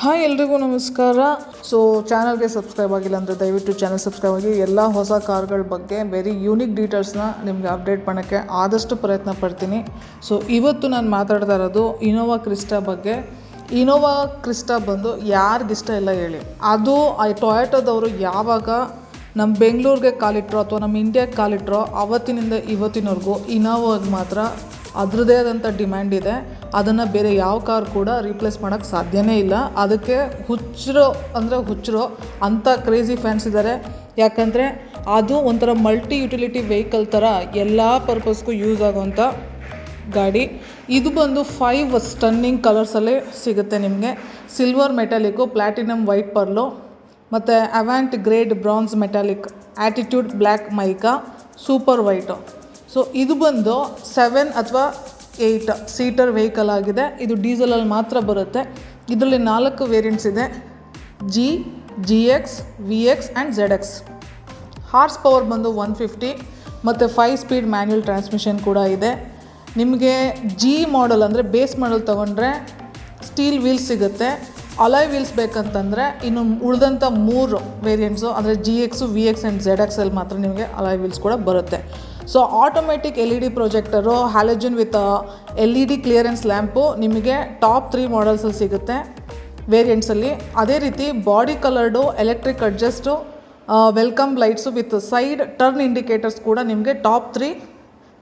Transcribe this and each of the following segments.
Hi ಎಲ್ರಿಗೂ ನಮಸ್ಕಾರ. So ಚಾನಲ್ಗೆ ಸಬ್ಸ್ಕ್ರೈಬ್ ಆಗಿಲ್ಲ ಅಂದರೆ ದಯವಿಟ್ಟು ಚಾನಲ್ ಸಬ್ಸ್ಕ್ರೈಬ್ ಆಗಿ. ಎಲ್ಲ ಹೊಸ ಕಾರ್ಗಳ ಬಗ್ಗೆ ವೆರಿ ಯೂನಿಕ್ ಡೀಟೇಲ್ಸ್ನ ನಿಮಗೆ ಅಪ್ಡೇಟ್ ಮಾಡೋಕ್ಕೆ ಆದಷ್ಟು ಪ್ರಯತ್ನ ಪಡ್ತೀನಿ. ಸೊ ಇವತ್ತು ನಾನು ಮಾತಾಡ್ತಾ ಇರೋದು ಇನೋವಾ ಕ್ರಿಸ್ಟಾ ಬಗ್ಗೆ. ಇನೋವಾ ಕ್ರಿಸ್ಟಾ ಬಂದು ಯಾರಿಗಿಷ್ಟ ಇಲ್ಲ ಹೇಳಿ. ಅದು ಆ ಟೊಯಾಟೋದವರು ಯಾವಾಗ ನಮ್ಮ ಬೆಂಗಳೂರಿಗೆ ಕಾಲಿಟ್ರೋ ಅಥವಾ ನಮ್ಮ ಇಂಡಿಯಾಗೆ ಕಾಲಿಟ್ರೋ ಅವತ್ತಿನಿಂದ ಇವತ್ತಿನವರೆಗೂ ಇನೋವಾಗ ಮಾತ್ರ ಅದರದೇ ಆದಂಥ ಡಿಮ್ಯಾಂಡ್ ಇದೆ. ಅದನ್ನು ಬೇರೆ ಯಾವ ಕಾರ್ ಕೂಡ ರೀಪ್ಲೇಸ್ ಮಾಡೋಕ್ಕೆ ಸಾಧ್ಯವೇ ಇಲ್ಲ. ಅದಕ್ಕೆ ಹುಚ್ಚರೋ ಅಂದರೆ ಹುಚ್ಚರೋ ಅಂಥ ಕ್ರೇಜಿ ಫ್ಯಾನ್ಸ್ ಇದ್ದಾರೆ ಯಾಕಂದರೆ ಅದು ಒಂಥರ ಮಲ್ಟಿ ಯುಟಿಲಿಟಿ ವೆಹಿಕಲ್ ಥರ ಎಲ್ಲ ಪರ್ಪಸ್ಗೂ ಯೂಸ್ ಆಗೋವಂಥ ಗಾಡಿ. ಇದು ಬಂದು ಫೈವ್ ಸ್ಟನ್ನಿಂಗ್ ಕಲರ್ಸಲ್ಲೇ ಸಿಗುತ್ತೆ ನಿಮಗೆ. Silver metallic platinum white pearl ಮತ್ತು avant garde bronze metallic attitude black mica super white so ಇದು ಬಂದು ಸೆವೆನ್ ಅಥವಾ ಏಯ್ಟ್ ಸೀಟರ್ ವೆಹಿಕಲ್ ಆಗಿದೆ. ಇದು ಡೀಸೆಲಲ್ಲಿ ಮಾತ್ರ ಬರುತ್ತೆ. ಇದರಲ್ಲಿ ನಾಲ್ಕು ವೇರಿಯಂಟ್ಸ್ ಇದೆ. G G X V X and Z X horse power ಬಂದು ಒನ್ ಫಿಫ್ಟಿ ಮತ್ತು ಫೈವ್ ಸ್ಪೀಡ್ ಮ್ಯಾನ್ಯುಲ್ ಟ್ರಾನ್ಸ್ಮಿಷನ್ ಕೂಡ ಇದೆ. ನಿಮಗೆ ಜಿ ಮಾಡಲ್ ಅಂದರೆ ಬೇಸ್ ಮಾಡಲ್ ತೊಗೊಂಡ್ರೆ ಸ್ಟೀಲ್ ವೀಲ್ಸ್ ಸಿಗುತ್ತೆ. ಅಲಾಯ್ ವೀಲ್ಸ್ ಬೇಕಂತಂದರೆ ಇನ್ನು ಉಳಿದಂಥ ಮೂರು ವೇರಿಯಂಟ್ಸು ಅಂದರೆ G X V X and Z ಎಕ್ಸಲ್ಲಿ ಮಾತ್ರ ನಿಮಗೆ ಅಲಾಯ್ ವೀಲ್ಸ್ ಕೂಡ ಬರುತ್ತೆ. So automatic L E D projector halogen with L E D clearance lamp ನಿಮಗೆ ಟಾಪ್ ತ್ರೀ ಮಾಡಲ್ಸಲ್ಲಿ ಸಿಗುತ್ತೆ. ವೇರಿಯಂಟ್ಸಲ್ಲಿ ಅದೇ ರೀತಿ body coloured electric adjust welcome lights with side turn indicators ಕೂಡ ನಿಮಗೆ ಟಾಪ್ ತ್ರೀ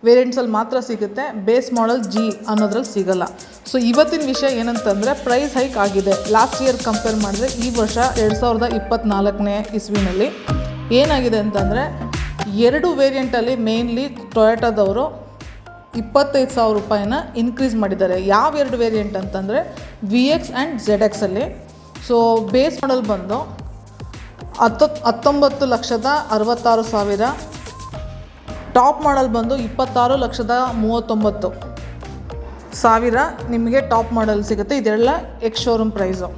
ವೇರಿಯಂಟ್ಸಲ್ಲಿ ಮಾತ್ರ ಸಿಗುತ್ತೆ. ಬೇಸ್ ಮಾಡಲ್ ಜಿ ಅನ್ನೋದ್ರಲ್ಲಿ ಸಿಗಲ್ಲ. ಸೊ ಇವತ್ತಿನ ವಿಷಯ ಏನಂತಂದರೆ ಪ್ರೈಸ್ ಹೈಕ್ ಆಗಿದೆ. ಲಾಸ್ಟ್ ಇಯರ್ ಕಂಪೇರ್ ಮಾಡಿದ್ರೆ ಈ ವರ್ಷ ಎರಡು ಸಾವಿರದ ಇಪ್ಪತ್ತ್ನಾಲ್ಕನೇ ಇಸ್ವಿನಲ್ಲಿ ಏನಾಗಿದೆ ಅಂತಂದರೆ ಎರಡು ವೇರಿಯಂಟಲ್ಲಿ ಮೇನ್ಲಿ ಟೊಯಾಟೋದವರು ಇಪ್ಪತ್ತೈದು ಸಾವಿರ ರೂಪಾಯಿನ ಇನ್ಕ್ರೀಸ್ ಮಾಡಿದ್ದಾರೆ. ಯಾವ ಎರಡು ವೇರಿಯಂಟ್ ಅಂತಂದರೆ ವಿ ಎಕ್ಸ್ ಆ್ಯಂಡ್ ಜೆಡ್ ಎಕ್ಸಲ್ಲಿ ಸೊ ಬೇಸ್ ಮಾಡಲ್ ಬಂದು ಹತ್ತು, ಹತ್ತೊಂಬತ್ತು ಲಕ್ಷದ ಅರವತ್ತಾರು ಸಾವಿರ. ಟಾಪ್ ಮಾಡಲ್ ಬಂದು ಇಪ್ಪತ್ತಾರು ಲಕ್ಷದ ಮೂವತ್ತೊಂಬತ್ತು ಸಾವಿರ ನಿಮಗೆ ಟಾಪ್ ಮಾಡಲ್ ಸಿಗುತ್ತೆ. ಇದೆಲ್ಲ ಎಕ್ಸ್ ಶೋರೂಮ್ ಪ್ರೈಸು